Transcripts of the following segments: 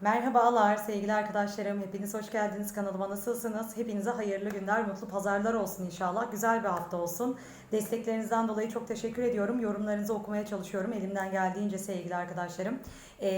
Merhabalar sevgili arkadaşlarım. Hepiniz hoş geldiniz kanalıma. Nasılsınız? Hepinize hayırlı günler, mutlu pazarlar olsun inşallah. Güzel bir hafta olsun. Desteklerinizden dolayı çok teşekkür ediyorum. Yorumlarınızı okumaya çalışıyorum elimden geldiğince sevgili arkadaşlarım. Ee,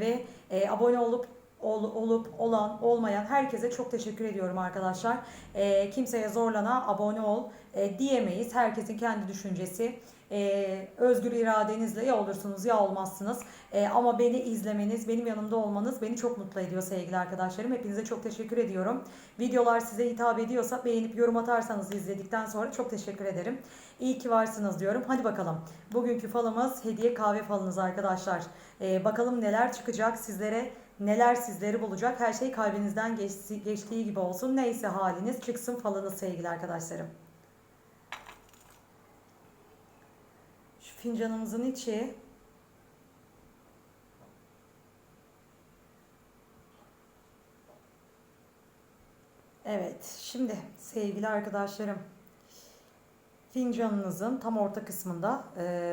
ve e, abone olup ol- olup olan olmayan herkese çok teşekkür ediyorum arkadaşlar. Ee, kimseye zorlana abone ol e, diyemeyiz. Herkesin kendi düşüncesi. Ee, özgür iradenizle ya olursunuz ya olmazsınız. Ee, ama beni izlemeniz, benim yanımda olmanız beni çok mutlu ediyor sevgili arkadaşlarım. Hepinize çok teşekkür ediyorum. Videolar size hitap ediyorsa beğenip yorum atarsanız izledikten sonra çok teşekkür ederim. İyi ki varsınız diyorum. Hadi bakalım. Bugünkü falımız hediye kahve falınız arkadaşlar. Ee, bakalım neler çıkacak sizlere. Neler sizleri bulacak. Her şey kalbinizden geçti- geçtiği gibi olsun. Neyse haliniz çıksın falınız sevgili arkadaşlarım. Şu fincanımızın içi Evet, şimdi sevgili arkadaşlarım, fincanınızın tam orta kısmında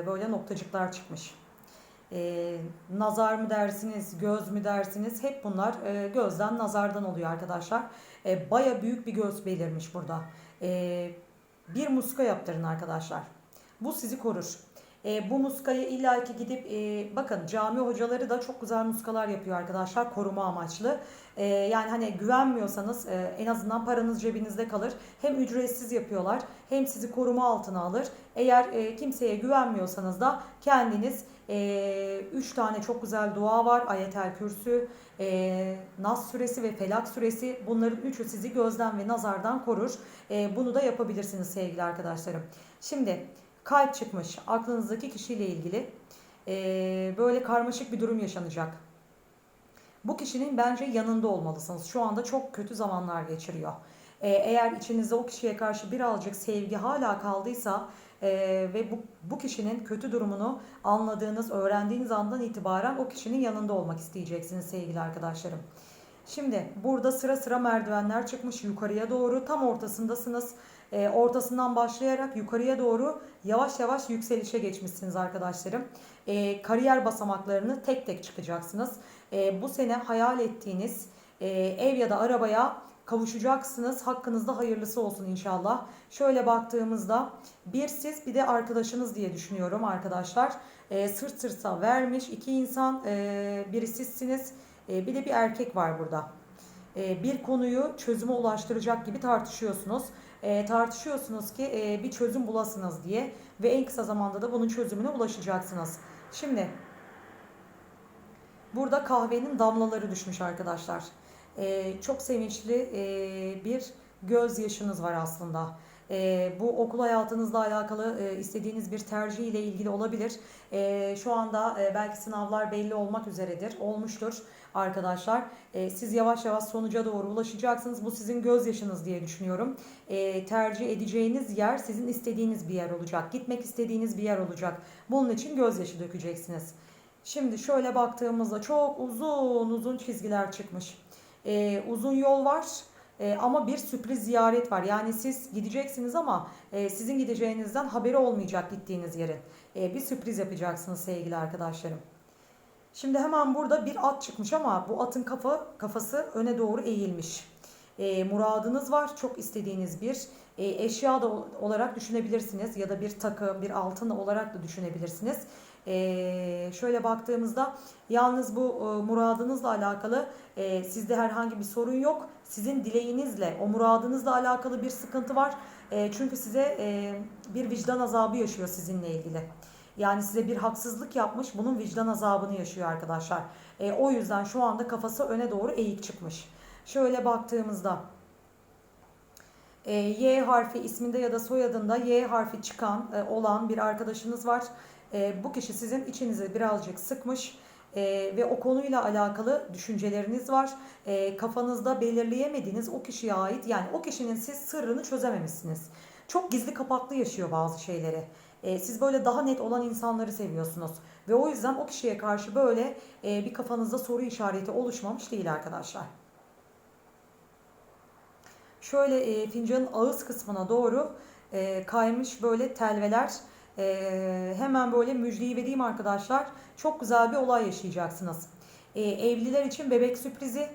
böyle noktacıklar çıkmış. E, nazar mı dersiniz, göz mü dersiniz? Hep bunlar e, gözden, nazardan oluyor arkadaşlar. E, Baya büyük bir göz belirmiş burada. E, bir muska yaptırın arkadaşlar. Bu sizi korur. E, bu muskayı illaki gidip e, bakın cami hocaları da çok güzel muskalar yapıyor arkadaşlar koruma amaçlı. E, yani hani güvenmiyorsanız e, en azından paranız cebinizde kalır. Hem ücretsiz yapıyorlar hem sizi koruma altına alır. Eğer e, kimseye güvenmiyorsanız da kendiniz 3 tane çok güzel dua var. Ayetel Kürsü, e, Nas suresi ve Felak suresi bunların üçü sizi gözden ve nazardan korur. E, bunu da yapabilirsiniz sevgili arkadaşlarım. Şimdi kalp çıkmış aklınızdaki kişiyle ilgili e, böyle karmaşık bir durum yaşanacak. Bu kişinin bence yanında olmalısınız. Şu anda çok kötü zamanlar geçiriyor. E, eğer içinizde o kişiye karşı birazcık sevgi hala kaldıysa e, ve bu, bu kişinin kötü durumunu anladığınız, öğrendiğiniz andan itibaren o kişinin yanında olmak isteyeceksiniz sevgili arkadaşlarım. Şimdi burada sıra sıra merdivenler çıkmış yukarıya doğru tam ortasındasınız. E, ortasından başlayarak yukarıya doğru yavaş yavaş yükselişe geçmişsiniz arkadaşlarım. E, kariyer basamaklarını tek tek çıkacaksınız. E, bu sene hayal ettiğiniz e, ev ya da arabaya kavuşacaksınız. Hakkınızda hayırlısı olsun inşallah. Şöyle baktığımızda bir siz bir de arkadaşınız diye düşünüyorum arkadaşlar. E, sırt sırta vermiş iki insan e, biri sizsiniz e, bir de bir erkek var burada. E, bir konuyu çözüme ulaştıracak gibi tartışıyorsunuz. E, tartışıyorsunuz ki e, bir çözüm bulasınız diye ve en kısa zamanda da bunun çözümüne ulaşacaksınız. Şimdi burada kahvenin damlaları düşmüş arkadaşlar. E, çok sevinçli e, bir gözyaşınız var aslında. E, bu okul hayatınızla alakalı e, istediğiniz bir tercih ile ilgili olabilir. E, şu anda e, belki sınavlar belli olmak üzeredir, olmuştur arkadaşlar. E, siz yavaş yavaş sonuca doğru ulaşacaksınız. Bu sizin gözyaşınız diye düşünüyorum. E, tercih edeceğiniz yer sizin istediğiniz bir yer olacak. Gitmek istediğiniz bir yer olacak. Bunun için gözyaşı dökeceksiniz. Şimdi şöyle baktığımızda çok uzun uzun çizgiler çıkmış. E, uzun yol var. E, ama bir sürpriz ziyaret var. Yani siz gideceksiniz ama e, sizin gideceğinizden haberi olmayacak gittiğiniz yerin. E, bir sürpriz yapacaksınız sevgili arkadaşlarım. Şimdi hemen burada bir at çıkmış ama bu atın kafa kafası öne doğru eğilmiş. E, muradınız var, çok istediğiniz bir e, eşya da olarak düşünebilirsiniz ya da bir takı, bir altın olarak da düşünebilirsiniz. E, şöyle baktığımızda yalnız bu e, muradınızla alakalı e, sizde herhangi bir sorun yok. Sizin dileğinizle, o muradınızla alakalı bir sıkıntı var. E, çünkü size e, bir vicdan azabı yaşıyor sizinle ilgili. Yani size bir haksızlık yapmış, bunun vicdan azabını yaşıyor arkadaşlar. E, o yüzden şu anda kafası öne doğru eğik çıkmış. Şöyle baktığımızda e, Y harfi isminde ya da soyadında Y harfi çıkan e, olan bir arkadaşınız var. E, bu kişi sizin içinizi birazcık sıkmış e, ve o konuyla alakalı düşünceleriniz var. E, kafanızda belirleyemediğiniz o kişiye ait yani o kişinin siz sırrını çözememişsiniz. Çok gizli kapaklı yaşıyor bazı şeyleri. E, siz böyle daha net olan insanları seviyorsunuz. Ve o yüzden o kişiye karşı böyle e, bir kafanızda soru işareti oluşmamış değil arkadaşlar. Şöyle e, fincanın ağız kısmına doğru e, kaymış böyle telveler. E, hemen böyle müjdeyi vereyim arkadaşlar. Çok güzel bir olay yaşayacaksınız. E, evliler için bebek sürprizi,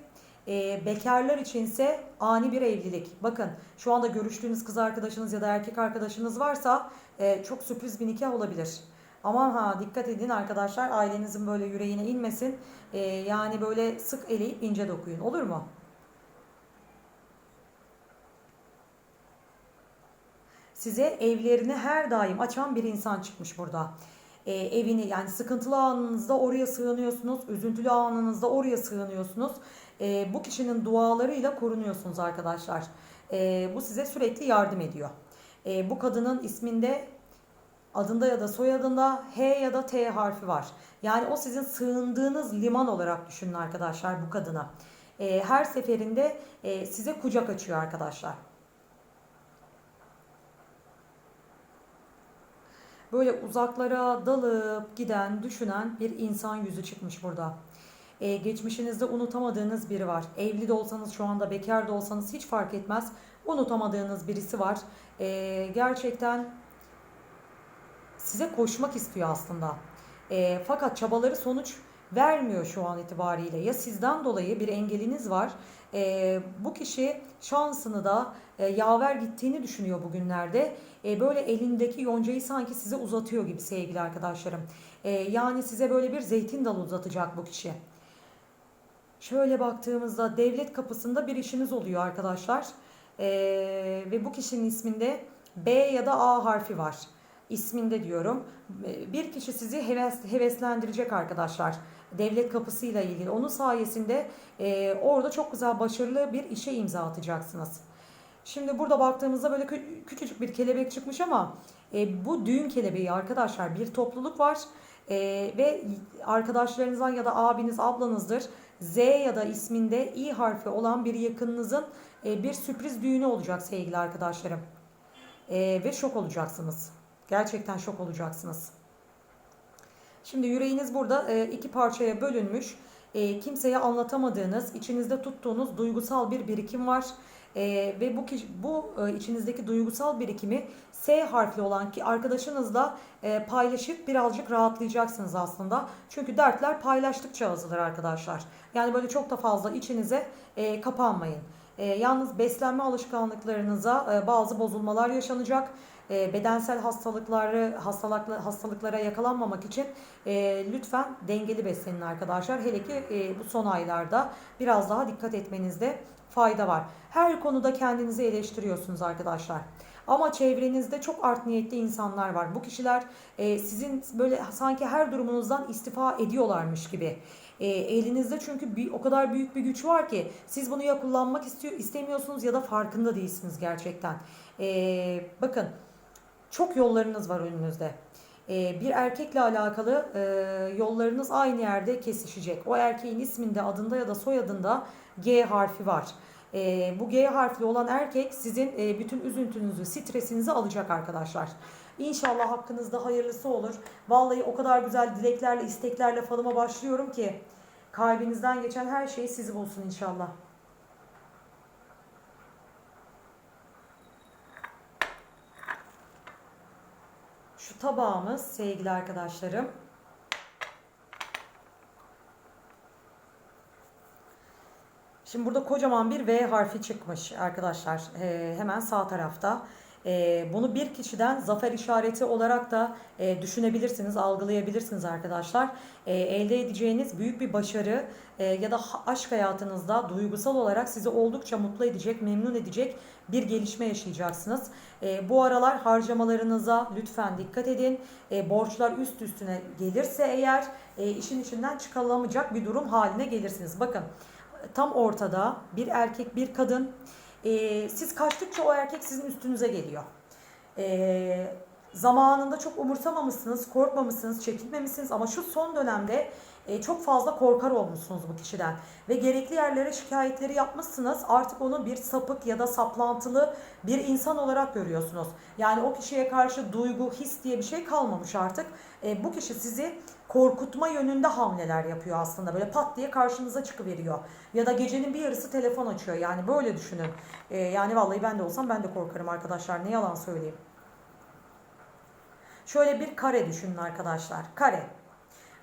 e, bekarlar içinse ani bir evlilik. Bakın şu anda görüştüğünüz kız arkadaşınız ya da erkek arkadaşınız varsa e, çok sürpriz bir nikah olabilir. Aman ha dikkat edin arkadaşlar ailenizin böyle yüreğine inmesin. E, yani böyle sık eleyip ince dokuyun olur mu? Size evlerini her daim açan bir insan çıkmış burada. E, evini yani sıkıntılı anınızda oraya sığınıyorsunuz. Üzüntülü anınızda oraya sığınıyorsunuz. E, bu kişinin dualarıyla korunuyorsunuz arkadaşlar. E, bu size sürekli yardım ediyor. E, bu kadının isminde adında ya da soyadında H ya da T harfi var. Yani o sizin sığındığınız liman olarak düşünün arkadaşlar bu kadına. E, her seferinde e, size kucak açıyor arkadaşlar. Böyle uzaklara dalıp giden, düşünen bir insan yüzü çıkmış burada. Ee, geçmişinizde unutamadığınız biri var. Evli de olsanız şu anda bekar da olsanız hiç fark etmez. Unutamadığınız birisi var. Ee, gerçekten size koşmak istiyor aslında. Ee, fakat çabaları sonuç vermiyor şu an itibariyle. Ya sizden dolayı bir engeliniz var. E, bu kişi şansını da e, yaver gittiğini düşünüyor bugünlerde. E, böyle elindeki yoncayı sanki size uzatıyor gibi sevgili arkadaşlarım. E, yani size böyle bir zeytin dalı uzatacak bu kişi. Şöyle baktığımızda devlet kapısında bir işiniz oluyor arkadaşlar. E, ve bu kişinin isminde B ya da A harfi var isminde diyorum. Bir kişi sizi heves, heveslendirecek arkadaşlar. Devlet kapısıyla ilgili. Onun sayesinde e, orada çok güzel başarılı bir işe imza atacaksınız. Şimdi burada baktığımızda böyle kü- küçücük bir kelebek çıkmış ama e, bu düğün kelebeği arkadaşlar bir topluluk var. E, ve arkadaşlarınızdan ya da abiniz ablanızdır. Z ya da isminde İ harfi olan bir yakınınızın e, bir sürpriz düğünü olacak sevgili arkadaşlarım. E, ve şok olacaksınız. Gerçekten şok olacaksınız. Şimdi yüreğiniz burada e, iki parçaya bölünmüş. E, kimseye anlatamadığınız, içinizde tuttuğunuz duygusal bir birikim var. E, ve bu bu içinizdeki duygusal birikimi S harfli olan ki arkadaşınızla paylaşıp birazcık rahatlayacaksınız aslında. Çünkü dertler paylaştıkça azalır arkadaşlar. Yani böyle çok da fazla içinize kapanmayın. Yalnız beslenme alışkanlıklarınıza bazı bozulmalar yaşanacak e, bedensel hastalıkları hastalıklı, hastalıklara yakalanmamak için e, lütfen dengeli beslenin arkadaşlar. Hele ki e, bu son aylarda biraz daha dikkat etmenizde fayda var. Her konuda kendinizi eleştiriyorsunuz arkadaşlar. Ama çevrenizde çok art niyetli insanlar var. Bu kişiler e, sizin böyle sanki her durumunuzdan istifa ediyorlarmış gibi. E, elinizde çünkü bir, o kadar büyük bir güç var ki siz bunu ya kullanmak istiyor istemiyorsunuz ya da farkında değilsiniz gerçekten. E, bakın çok yollarınız var önünüzde. Ee, bir erkekle alakalı e, yollarınız aynı yerde kesişecek. O erkeğin isminde, adında ya da soyadında G harfi var. Ee, bu G harfli olan erkek sizin e, bütün üzüntünüzü, stresinizi alacak arkadaşlar. İnşallah hakkınızda hayırlısı olur. Vallahi o kadar güzel dileklerle, isteklerle falıma başlıyorum ki kalbinizden geçen her şey sizi bulsun inşallah. Şu tabağımız sevgili arkadaşlarım. Şimdi burada kocaman bir V harfi çıkmış arkadaşlar. Ee, hemen sağ tarafta. E, bunu bir kişiden zafer işareti olarak da e, düşünebilirsiniz, algılayabilirsiniz arkadaşlar. E, elde edeceğiniz büyük bir başarı e, ya da aşk hayatınızda duygusal olarak sizi oldukça mutlu edecek, memnun edecek bir gelişme yaşayacaksınız. E, bu aralar harcamalarınıza lütfen dikkat edin. E, borçlar üst üstüne gelirse eğer e, işin içinden çıkılamayacak bir durum haline gelirsiniz. Bakın tam ortada bir erkek bir kadın e, siz kaçtıkça o erkek sizin üstünüze geliyor. E, zamanında çok umursamamışsınız, korkmamışsınız, çekinmemişsiniz ama şu son dönemde e, çok fazla korkar olmuşsunuz bu kişiden. Ve gerekli yerlere şikayetleri yapmışsınız. Artık onu bir sapık ya da saplantılı bir insan olarak görüyorsunuz. Yani o kişiye karşı duygu, his diye bir şey kalmamış artık. E, bu kişi sizi korkutma yönünde hamleler yapıyor aslında. Böyle pat diye karşınıza çıkıveriyor. Ya da gecenin bir yarısı telefon açıyor. Yani böyle düşünün. E, yani vallahi ben de olsam ben de korkarım arkadaşlar. Ne yalan söyleyeyim. Şöyle bir kare düşünün arkadaşlar. Kare.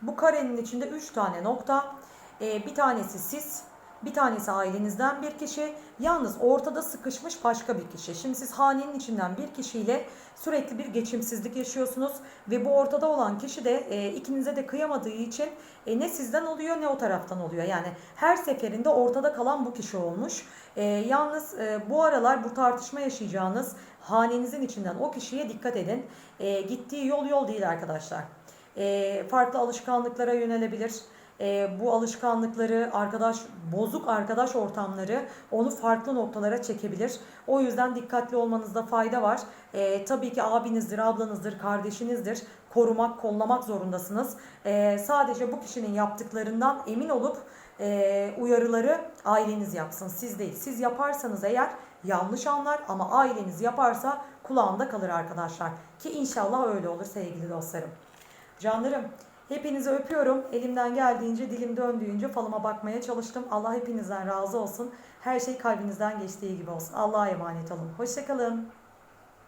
Bu karenin içinde 3 tane nokta. E, bir tanesi siz, bir tanesi ailenizden bir kişi, yalnız ortada sıkışmış başka bir kişi. Şimdi siz hanenin içinden bir kişiyle sürekli bir geçimsizlik yaşıyorsunuz ve bu ortada olan kişi de e, ikinize de kıyamadığı için e, ne sizden oluyor ne o taraftan oluyor. Yani her seferinde ortada kalan bu kişi olmuş. E, yalnız e, bu aralar bu tartışma yaşayacağınız hanenizin içinden o kişiye dikkat edin. E, gittiği yol yol değil arkadaşlar. E, farklı alışkanlıklara yönelebilir. E, bu alışkanlıkları, arkadaş bozuk arkadaş ortamları onu farklı noktalara çekebilir. O yüzden dikkatli olmanızda fayda var. E, tabii ki abinizdir, ablanızdır, kardeşinizdir. Korumak, kollamak zorundasınız. E, sadece bu kişinin yaptıklarından emin olup e, uyarıları aileniz yapsın. Siz değil. Siz yaparsanız eğer yanlış anlar ama aileniz yaparsa kulağında kalır arkadaşlar. Ki inşallah öyle olur sevgili dostlarım. Canlarım hepinizi öpüyorum. Elimden geldiğince dilim döndüğünce falıma bakmaya çalıştım. Allah hepinizden razı olsun. Her şey kalbinizden geçtiği gibi olsun. Allah'a emanet olun. Hoşçakalın.